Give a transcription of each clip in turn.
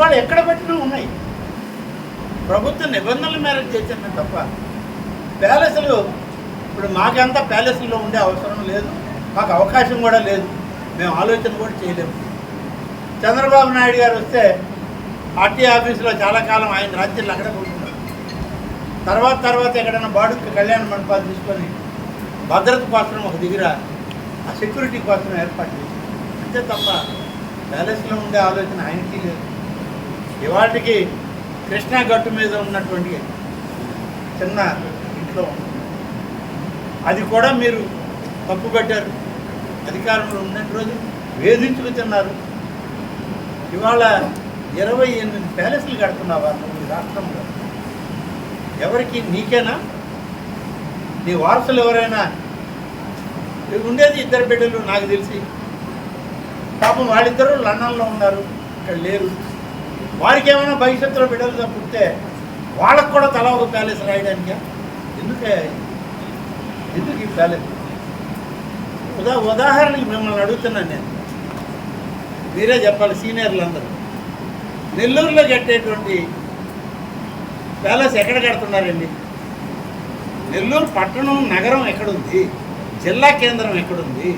ఇవాళ ఎక్కడ పెట్టినా ఉన్నాయి? ప్రభుత్వ నిబంధనల మేరకు చేసింది తప్ప ప్యాలెస్లు ఇప్పుడు మాకంతా ప్యాలెస్లో ఉండే అవసరం లేదు మాకు అవకాశం కూడా లేదు. మేము ఆలోచన కూడా చేయలేము. చంద్రబాబు నాయుడు గారు వస్తే పార్టీ ఆఫీసులో చాలా కాలం ఆయన రాజ్యాలు అక్కడ కూర్చున్నారు తర్వాత తర్వాత ఎక్కడైనా బాడుకి కళ్యాణ మండపాలు తీసుకొని భద్రత కోసం ఒక దగ్గర ఆ సెక్యూరిటీ కోసం ఏర్పాటు చేశారు. అంతే తప్ప ప్యాలెస్లో ఉండే ఆలోచన ఆయనకి లేదు. ఇవాటికి కృష్ణా గట్టు మీద ఉన్నటువంటి చిన్న ఇంట్లో ఉంది. అది కూడా మీరు తప్పు పెట్టారు. అధికారంలో ఉన్న రోజు వేధించుకు తిన్నారు. ఇవాళ ఇరవై ఎనిమిది ప్యాలెస్లు కడుతున్నావా నువ్వు రాష్ట్రంలో. ఎవరికి నీకేనా? నీ వారసులు ఎవరైనా? ఉండేది ఇద్దరు బిడ్డలు నాకు తెలిసి. పాపం వాళ్ళిద్దరూ లండన్లో ఉన్నారు. ఇక్కడ లేరు. వారికి ఏమైనా భవిష్యత్తులో బిడ్డలు పుడితే వాళ్ళకు కూడా తల ఒక ప్యాలెస్ రాయడానికి? ఎందుకే? ఎందుకు ఈ ప్యాలెస్? ఉదా ఉదాహరణకి మిమ్మల్ని అడుగుతున్నాను నేను. మీరే చెప్పాలి సీనియర్లు అందరూ నెల్లూరులో కట్టేటువంటి ప్యాలెస్ ఎక్కడ కడుతున్నారండి? నెల్లూరు పట్టణం నగరం ఎక్కడుంది? జిల్లా కేంద్రం ఎక్కడుంది?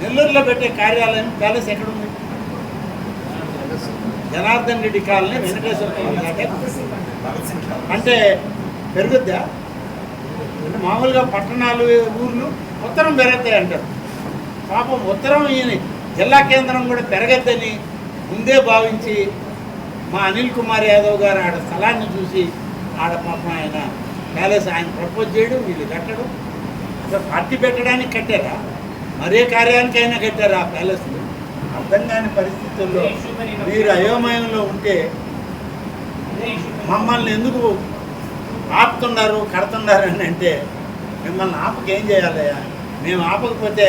నెల్లూరులో పెట్టే కార్యాలయం ప్యాలెస్ ఎక్కడుంది? జనార్దన్ రెడ్డి కాలనీ వెంకటేశ్వర కాలనీ అంటే పెరుగుద్దా? అంటే మామూలుగా పట్టణాలు ఊర్లు ఉత్తరం పెరుగుతాయి అంటారు. పాపం ఉత్తరం ఈయన జిల్లా కేంద్రం కూడా పెరగద్దని ముందే భావించి మా అనిల్ కుమార్ యాదవ్ గారు ఆడ స్థలాన్ని చూసి ఆడ పాపం ఆయన ప్యాలెస్ ఆయన ప్రపోజ్ చేయడం వీళ్ళు కట్టడం. అసలు పార్టీ పెట్టడానికి కట్టారా? మరే కార్యానికైనా కట్టారా ఆ ప్యాలెస్ని? అర్థం కాని పరిస్థితుల్లో మీరు అయోమయంలో ఉంటే మమ్మల్ని ఎందుకు ఆపుతున్నారు కడుతున్నారు అని అంటే మిమ్మల్ని ఆపకేం చేయాలయ్యా మేము ఆపకపోతే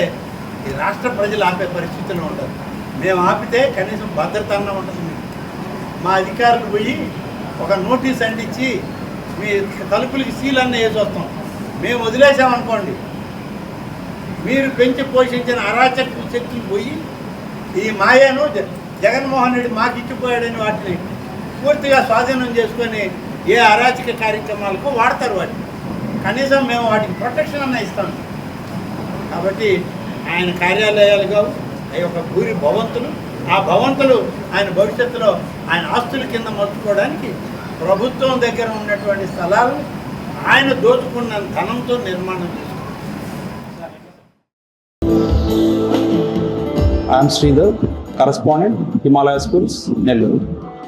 ఈ రాష్ట్ర ప్రజలు ఆపే పరిస్థితుల్లో ఉండదు మేము ఆపితే కనీసం భద్రత అన్న ఉంటుంది. మీకు మా అధికారులు పోయి ఒక నోటీస్ అంటించి మీ తలుపులకి సీల్ అన్న వేసి వస్తాం. మేము వదిలేసామనుకోండి. మీరు పెంచి పోషించిన అరాచక శక్తులు పోయి ఈ మాయను జగన్మోహన్ రెడ్డి మాకు ఇచ్చిపోయాడని వాటిని పూర్తిగా స్వాధీనం చేసుకొని ఏ అరాచక కార్యక్రమాలకు వాడతారు వాటిని కనీసం మేము వాటికి ప్రొటెక్షన్ అన్న ఇస్తాం. కాబట్టి ఆయన కార్యాలయాలు కావు అవి ఒక భూరి భవంతులు. ఆ భవంతులు ఆయన భవిష్యత్తులో ఆయన ఆస్తుల కింద మర్చుకోవడానికి ప్రభుత్వం దగ్గర ఉన్నటువంటి స్థలాలు ఆయన దోచుకున్న ధనంతో నిర్మాణం IM Sridhar correspondent Himalaya schools Nellore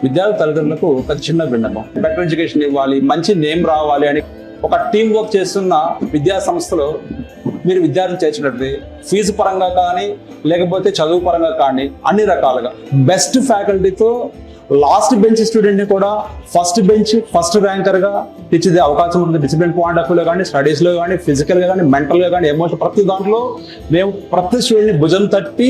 విద్యార్థి తల్లిదండ్రులకు ఒక చిన్న విన్నపం. బెటర్ ఎడ్యుకేషన్ ఇవ్వాలి మంచి నేమ్ రావాలి అని ఒక టీం వర్క్ చేస్తున్న విద్యా సంస్థలో మీరు విద్యార్థులు చేర్చినట్లయితే ఫీజు పరంగా కానీ లేకపోతే చదువు పరంగా కానీ అన్ని రకాలుగా. బెస్ట్ ఫ్యాకల్టీతో లాస్ట్ బెంచ్ స్టూడెంట్ని కూడా ఫస్ట్ బెంచ్ ఫస్ట్ ర్యాంకర్గా తీర్చిదే అవకాశం ఉంది డిసిప్లిన్ పాయింట్ ఆఫ్ వ్యూలో కానీ స్టడీస్లో కానీ ఫిజికల్గా కానీ మెంటల్గా కానీ ఎమోషన్ ప్రతి దాంట్లో మేము ప్రతి స్టూడెంట్ని భుజం తట్టి